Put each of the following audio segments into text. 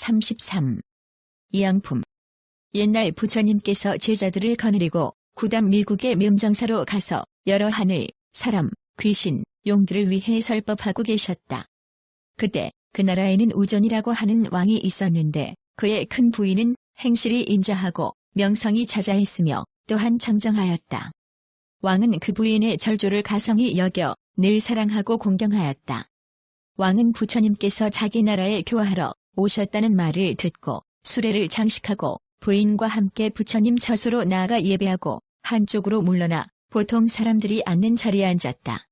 33. 이양품 옛날 부처님께서 제자들을 거느리고 구담 미국의 명정사로 가서 여러 하늘, 사람, 귀신, 용들을 위해 설법하고 계셨다. 그때 그 나라에는 우전이라고 하는 왕이 있었는데 그의 큰 부인은 행실이 인자하고 명성이 자자했으며 또한 청정하였다. 왕은 그 부인의 절조를 가성히 여겨 늘 사랑하고 공경하였다. 왕은 부처님께서 자기 나라에 교화하러 오셨다는 말을 듣고 수레를 장식하고 부인과 함께 부처님 처소로 나아가 예배하고 한쪽으로 물러나 보통 사람들이 앉는 자리에 앉았다.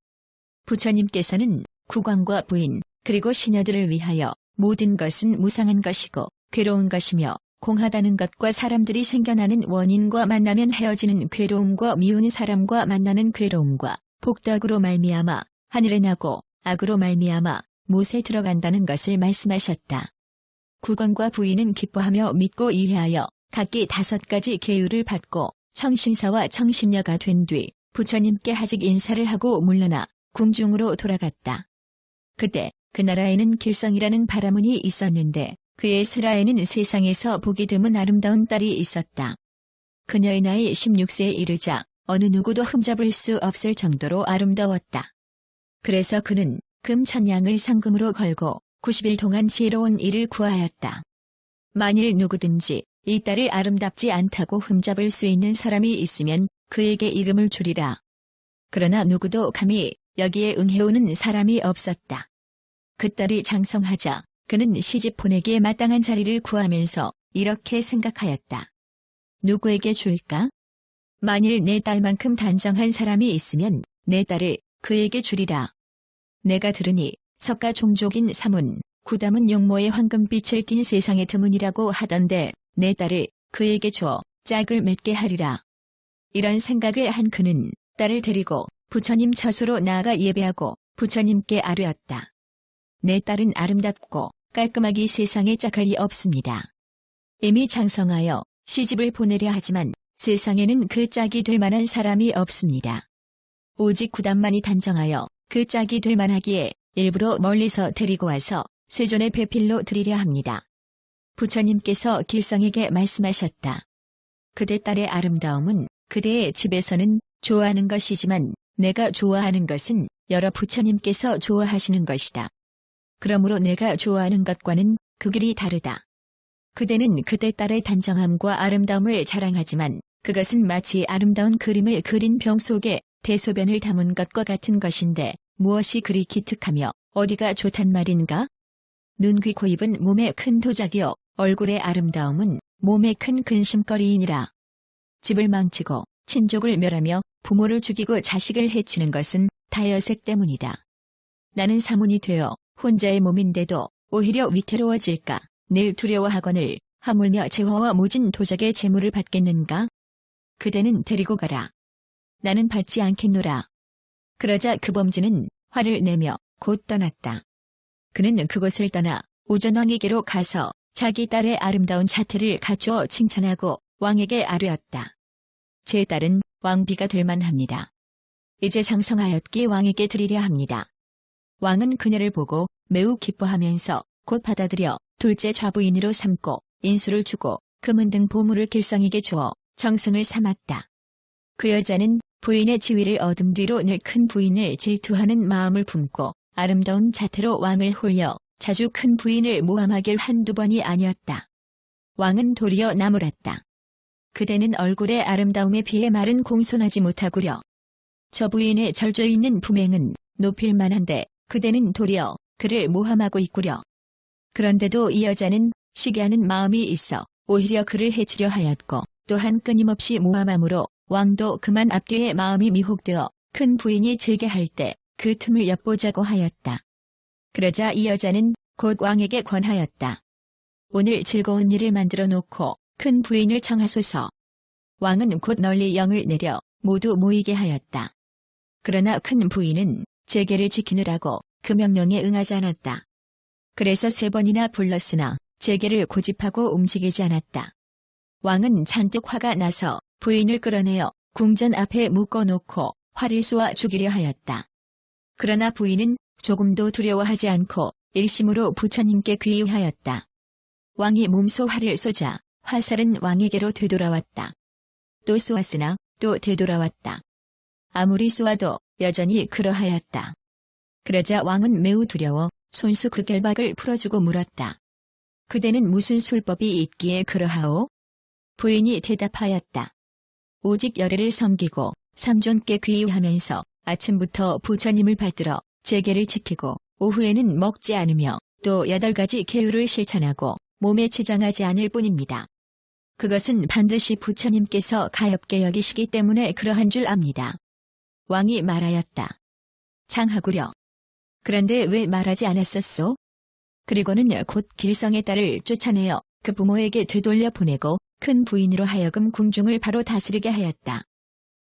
부처님께서는 국왕과 부인 그리고 시녀들을 위하여 모든 것은 무상한 것이고 괴로운 것이며 공하다는 것과 사람들이 생겨나는 원인과 만나면 헤어지는 괴로움과 미운 사람과 만나는 괴로움과 복덕으로 말미암아 하늘에 나고 악으로 말미암아 못에 들어간다는 것을 말씀하셨다. 국왕과 부인은 기뻐하며 믿고 이해하여 각기 다섯 가지 계율을 받고 청신사와 청신녀가 된 뒤 부처님께 하직 인사를 하고 물러나 궁중으로 돌아갔다. 그때 그 나라에는 길성이라는 바라문이 있었는데 그의 슬라에는 세상에서 보기 드문 아름다운 딸이 있었다. 그녀의 나이 16세에 이르자 어느 누구도 흠잡을 수 없을 정도로 아름다웠다. 그래서 그는 금 천냥을 상금으로 걸고 90일 동안 지혜로운 일을 구하였다. 만일 누구든지 이 딸을 아름답지 않다고 흠잡을 수 있는 사람이 있으면 그에게 이금을 주리라. 그러나 누구도 감히 여기에 응해오는 사람이 없었다. 그 딸이 장성하자 그는 시집 보내기에 마땅한 자리를 구하면서 이렇게 생각하였다. 누구에게 줄까? 만일 내 딸만큼 단정한 사람이 있으면 내 딸을 그에게 주리라. 내가 들으니 석가 종족인 사문, 구담은 용모의 황금빛을 띤 세상의 드문이라고 하던데 내 딸을 그에게 주어 짝을 맺게 하리라. 이런 생각을 한 그는 딸을 데리고 부처님 처소로 나아가 예배하고 부처님께 아뢰었다. 내 딸은 아름답고 깔끔하기 세상에 짝할 리 없습니다. 이미 장성하여 시집을 보내려 하지만 세상에는 그 짝이 될 만한 사람이 없습니다. 오직 구단만이 단정하여 그 짝이 될 만하기에 일부러 멀리서 데리고 와서 세존의 배필로 드리려 합니다. 부처님께서 길성에게 말씀하셨다. 그대 딸의 아름다움은 그대의 집에서는 좋아하는 것이지만 내가 좋아하는 것은 여러 부처님께서 좋아하시는 것이다. 그러므로 내가 좋아하는 것과는 그 길이 다르다. 그대는 그대 딸의 단정함과 아름다움을 자랑하지만 그것은 마치 아름다운 그림을 그린 병 속에 대소변을 담은 것과 같은 것인데 무엇이 그리 기특하며 어디가 좋단 말인가? 눈, 귀, 코, 입은 몸에 큰 도자기요 얼굴의 아름다움은 몸에 큰 근심거리이니라. 집을 망치고 친족을 멸하며 부모를 죽이고 자식을 해치는 것은 다여색 때문이다. 나는 사문이 되어 혼자의 몸인데도 오히려 위태로워질까 늘 두려워하거늘 하물며 재화와 모진 도적의 재물을 받겠는가? 그대는 데리고 가라. 나는 받지 않겠노라. 그러자 그 범진은 화를 내며 곧 떠났다. 그는 그곳을 떠나 우전왕에게로 가서 자기 딸의 아름다운 자태를 갖추어 칭찬하고 왕에게 아뢰었다. 제 딸은 왕비가 될 만합니다. 이제 장성하였기 왕에게 드리려 합니다. 왕은 그녀를 보고 매우 기뻐하면서 곧 받아들여 둘째 좌부인으로 삼고 인수를 주고 금은 등 보물을 길성에게 주어 정승을 삼았다. 그 여자는 부인의 지위를 얻은 뒤로 늘 큰 부인을 질투하는 마음을 품고 아름다운 자태로 왕을 홀려 자주 큰 부인을 모함하길 한두 번이 아니었다. 왕은 도리어 나무랐다. 그대는 얼굴의 아름다움에 비해 말은 공손하지 못하구려. 저 부인의 절조 있는 품행은 높일 만한데 그대는 도리어 그를 모함하고 있구려. 그런데도 이 여자는 시기하는 마음이 있어 오히려 그를 해치려 하였고 또한 끊임없이 모함함으로 왕도 그만 앞뒤에 마음이 미혹되어 큰 부인이 재개할 때 그 틈을 엿보자고 하였다. 그러자 이 여자는 곧 왕에게 권하였다. 오늘 즐거운 일을 만들어 놓고 큰 부인을 청하소서. 왕은 곧 널리 영을 내려 모두 모이게 하였다. 그러나 큰 부인은 재계를 지키느라고 그 명령에 응하지 않았다. 그래서 세 번이나 불렀으나 재계를 고집하고 움직이지 않았다. 왕은 잔뜩 화가 나서 부인을 끌어내어 궁전 앞에 묶어놓고 활을 쏘아 죽이려 하였다. 그러나 부인은 조금도 두려워하지 않고 일심으로 부처님께 귀의하였다. 왕이 몸소 활을 쏘자 화살은 왕에게로 되돌아왔다. 또 쏘았으나 또 되돌아왔다. 아무리 쏘아도 여전히 그러하였다. 그러자 왕은 매우 두려워 손수 그 결박을 풀어주고 물었다. 그대는 무슨 술법이 있기에 그러하오? 부인이 대답하였다. 오직 열애를 섬기고 삼존께 귀의하면서 아침부터 부처님을 받들어 제계를 지키고 오후에는 먹지 않으며 또 여덟 가지 계율을 실천하고 몸에 치장하지 않을 뿐입니다. 그것은 반드시 부처님께서 가엽게 여기시기 때문에 그러한 줄 압니다. 왕이 말하였다. 장하구려. 그런데 왜 말하지 않았었소? 그리고는 곧 길성의 딸을 쫓아내어 그 부모에게 되돌려 보내고 큰 부인으로 하여금 궁중을 바로 다스리게 하였다.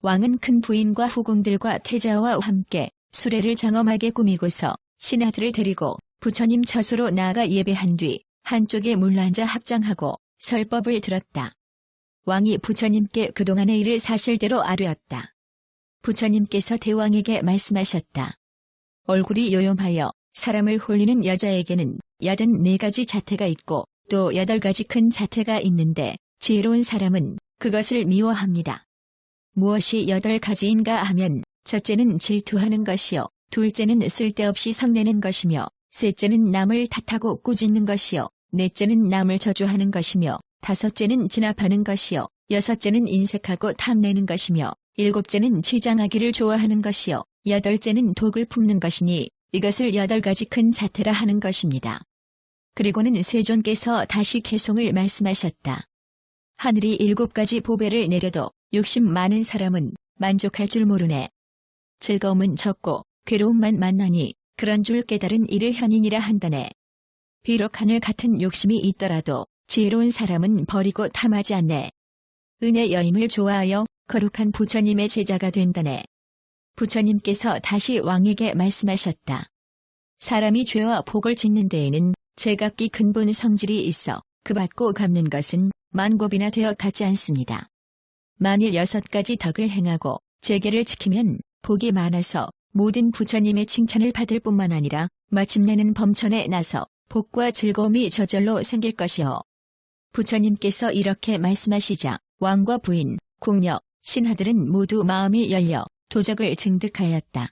왕은 큰 부인과 후궁들과 태자와 함께 수레를 장엄하게 꾸미고서 신하들을 데리고 부처님 처소로 나아가 예배한 뒤 한쪽에 물러앉아 합장하고 설법을 들었다. 왕이 부처님께 그동안의 일을 사실대로 아뢰었다. 부처님께서 대왕에게 말씀하셨다. 얼굴이 요염하여 사람을 홀리는 여자에게는 여든 네 가지 자태가 있고 또 여덟 가지 큰 자태가 있는데 지혜로운 사람은 그것을 미워합니다. 무엇이 여덟 가지인가 하면 첫째는 질투하는 것이요. 둘째는 쓸데없이 성내는 것이며 셋째는 남을 탓하고 꾸짖는 것이요. 넷째는 남을 저주하는 것이며 다섯째는 진압하는 것이요. 여섯째는 인색하고 탐내는 것이며 일곱째는 치장하기를 좋아하는 것이요. 여덟째는 독을 품는 것이니 이것을 여덟 가지 큰 자태라 하는 것입니다. 그리고는 세존께서 다시 개송을 말씀하셨다. 하늘이 일곱 가지 보배를 내려도 욕심 많은 사람은 만족할 줄 모르네. 즐거움은 적고 괴로움만 만나니 그런 줄 깨달은 이를 현인이라 한다네. 비록 하늘 같은 욕심이 있더라도 지혜로운 사람은 버리고 탐하지 않네. 은혜 여임을 좋아하여 거룩한 부처님의 제자가 된다네. 부처님께서 다시 왕에게 말씀하셨다. 사람이 죄와 복을 짓는 데에는 제각기 근본 성질이 있어 그 받고 갚는 것은 만곱이나 되어 가지 않습니다. 만일 여섯 가지 덕을 행하고 제계를 지키면 복이 많아서 모든 부처님의 칭찬을 받을 뿐만 아니라 마침내는 범천에 나서 복과 즐거움이 저절로 생길 것이요. 부처님께서 이렇게 말씀하시자 왕과 부인, 궁녀, 신하들은 모두 마음이 열려 도적을 증득하였다.